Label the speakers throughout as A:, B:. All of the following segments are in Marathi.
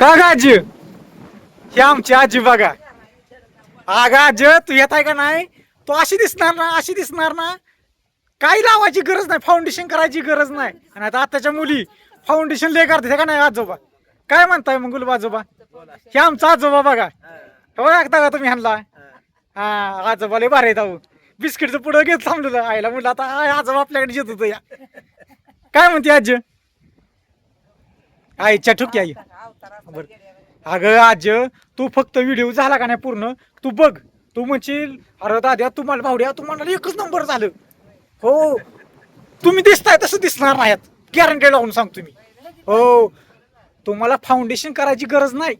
A: का ग आजी आमची आजी बघा. अगं आजी तू येत आहे का नाही? तू अशी दिसणार ना अशी दिसणार ना. काही लावायची गरज नाही फाउंडेशन करायची गरज नाही. आणि आता आताच्या मुली फाउंडेशन लय करते का नाही आजोबा? काय म्हणताय मग गुलब आजोबा? हे आमचा आजोबा बघा. हो ऐकता का तुम्ही ह्यांना? हा आजोबा लय भारी जाऊ बिस्किटचं पुढं घेत थांबलेलं. आईला म्हटलं आता आय, आजोबा आपल्याकडे येत होतं या. काय म्हणते आजी? आईच्या ठुकी आई. बर. अगं आज तू फक्त व्हिडिओ झाला का नाही पूर्ण? तू बघ. तू म्हणशील अरे दाद्या तुम्हाला भावड्या तुम्हाला एकच नंबर झालं. हो. तुम्ही दिसताय तसं दिसणार नाहीत गॅरंटी लावून सांगतो मी. हो. तुम्हाला फाउंडेशन करायची गरज नाही.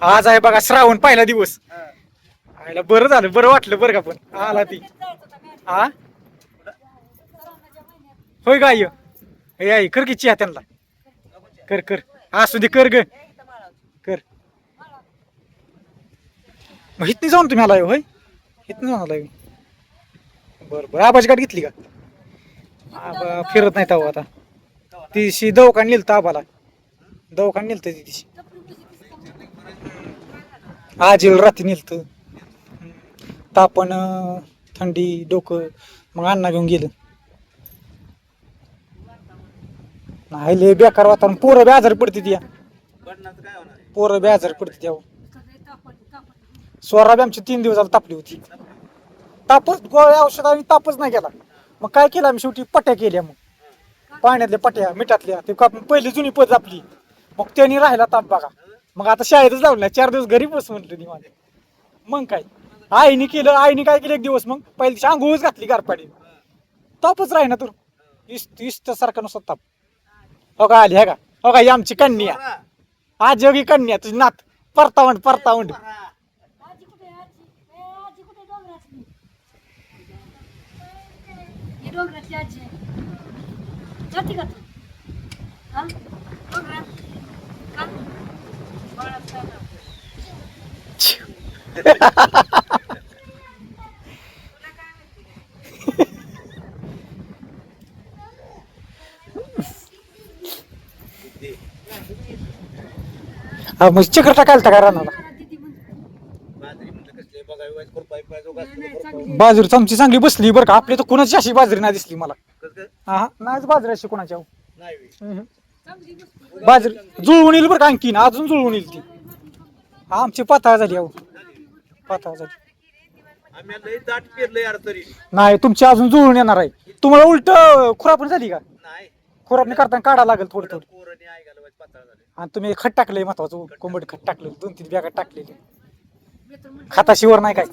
A: आज आहे बघा श्रावण पहिला दिवस. आयला बरं झालं. बरं वाटलं बरं का पण. आला ती. हा होय का आई कर की चिया त्यांना. कर कर. असू दे कर ग. कर. मग इथनी जाऊन तुम्ही आलाय होय? इथनं जाऊन आलाय बर बर. आबाची गाठ घेतली का? आबा फिरत नाही तेव्हा आता. तिशी दवखान नेलं नेलतं आबाला. दवखान नेलतं तर दिवशी आजील रात्री नेलतं. तापण थंडी डोकं. मग अण्णा घेऊन गेलं. नाही लय बेकार वातावरण. पोरं बी आजारी पडते या. पोरं बी आजारी पडते त्या स्वरा बी आमची तीन दिवसाला तापली होती. तापच गोळ्या औषधाने तापच नाही गेला मग काय केलं आम्ही शेवटी? पट्या केल्या मग. पाण्यातल्या पट्या मिठातल्या. ते का- पहिली जुनी पद आपली. मग त्यांनी राहिला ताप बघा. मग आता शाळेतच लावलं चार दिवस घरी बस म्हटलं निवांत मग. काय? आईने केलं आईने काय केलं एक दिवस मग? पहिल्या दिवशी आंघोळच घातली गारपाडी तापच राही ना तर. इस्त इस्त सारखा नुसता ताप. हो का आली हे का? हो का ही आमची कन्या. आज योगी कन्या तुझी नात. परतावंड परतावंड
B: आजी कुठे आहे? आजी ए, आजी कुठे डोंगरातली. ही डोंगरातली आजी आहे. जाते का तू? हा? डोंगरात. का? बाळात काय नाव?
A: हा मग चक्कर टाकायला का रानाला. बाजरी आमची चांगली बसली बरं का? आपली तर कुणाची अशी बाजरी नाही दिसली मला. हा नाहीच बाजरी अशी हम्म.
B: गोष्ट.
A: बाजरी जुळवून येईल बरं का आणखीन? अजून जुळवून येईल ती. हा, आमची पाताळ झाली अहो. पाताळ झाली.
C: आम्ही लई दाट पेरलं यार तरी.
A: नाही तुमची अजून जुळून येणार आहे. तुम्हाला उलट खुरापण झाली का?
C: नाही.
A: खुरापणी करताना काढा लागेल थोडं थोडं.
C: पोरांनी ऐकायला पाहिजे पातळ झाले
A: आणि तुम्ही खत टाकलंय महत्वाचं कोंबड खत टाकलं दोन तीन बॅगा टाकलेली खताशिवर नाही काय.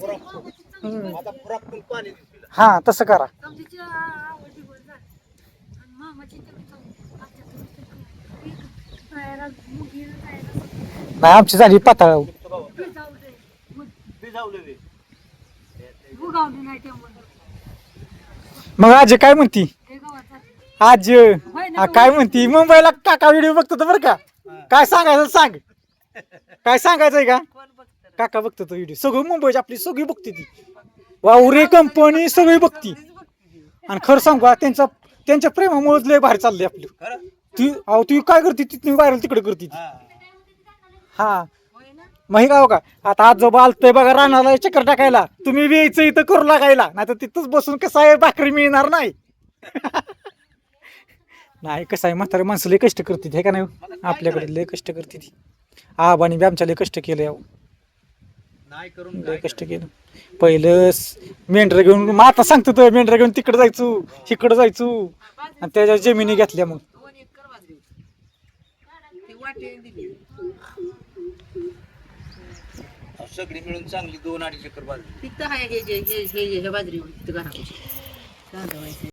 A: हम्म.
C: आता खुराक पण पाणी दिसलं
A: हा तसं करा.
B: झाली. आणि मामाची तेवढी. एक मुगी
A: नाही आमची झाली पाताळ.
B: मग.
C: भिजावलं ते.
B: उगावली नाही त्यामुळे
A: मग आज काय म्हणती?
B: हे गावात झाली.
A: आज. हा, काय म्हणती? मुंबईला काका व्हिडिओ बघतो तर बरं का. काय सांगायचं सांग. काय सांगायचंय का? काका बघतो तो व्हिडिओ सगळं मुंबईची आपली सगळी बघते ती. वावरे कंपनी सगळी बघती. आणि खरं सांगू का त्यांचा त्यांच्या प्रेमामुळेच लय बाहेर चाललंय आपलं.
C: खरं?
A: ती अहो ती काय करते? ती तुम्ही बाहेर तिकडे करते ती.
C: हा.
A: हा.
B: होय ना?
A: मग हे का हो का? आता आज जो आलतंय बघा रानाला चक्कर टाकायला. तुम्ही बी यायचं इथं करू लागायला. नाही तर तिथंच बसून कसं आहे भाकरी मिळणार नाही. नाही कसं आहे म्हातारे माणसं लय कष्ट करते हे का नाही हो? आपल्याकडे लय कष्ट करते ती आबानी बी आमच्या लय कष्ट केलं यावं
C: नाही करून
A: लय कष्ट केलं. पहिलं मेंढरं घेऊन मग आता सांगतो तो मेंढरं घेऊन तिकडं जायचो इकडं जायचो. आणि त्याच्या जमिनी घेतल्या मग?
C: सगळी मिळून चांगली दोन अडीच एकर बाजरी.
D: तिथं आहे हे जे हे हे हे बाजरी तिथं घरापाशी.